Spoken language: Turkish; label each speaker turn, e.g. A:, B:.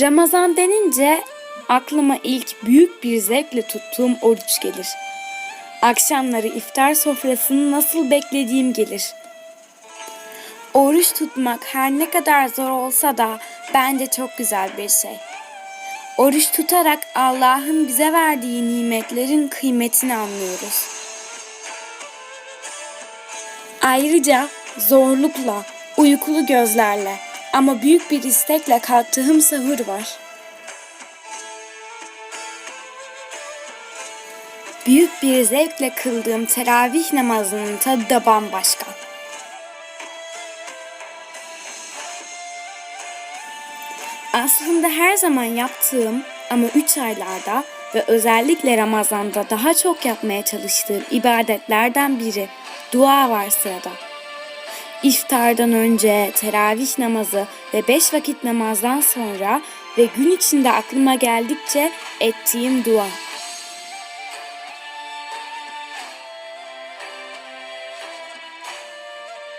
A: Ramazan denince aklıma ilk büyük bir zevkle tuttuğum oruç gelir. Akşamları iftar sofrasını nasıl beklediğim gelir. Oruç tutmak her ne kadar zor olsa da bence çok güzel bir şey. Oruç tutarak Allah'ın bize verdiği nimetlerin kıymetini anlıyoruz. Ayrıca zorlukla, uykulu gözlerle ama büyük bir istekle kalktığım sahur var. Büyük bir zevkle kıldığım teravih namazının tadı da bambaşka. Aslında her zaman yaptığım ama 3 aylarda ve özellikle Ramazan'da daha çok yapmaya çalıştığım ibadetlerden biri dua var sırada. İftardan önce, teravih namazı ve beş vakit namazdan sonra ve gün içinde aklıma geldikçe ettiğim dua.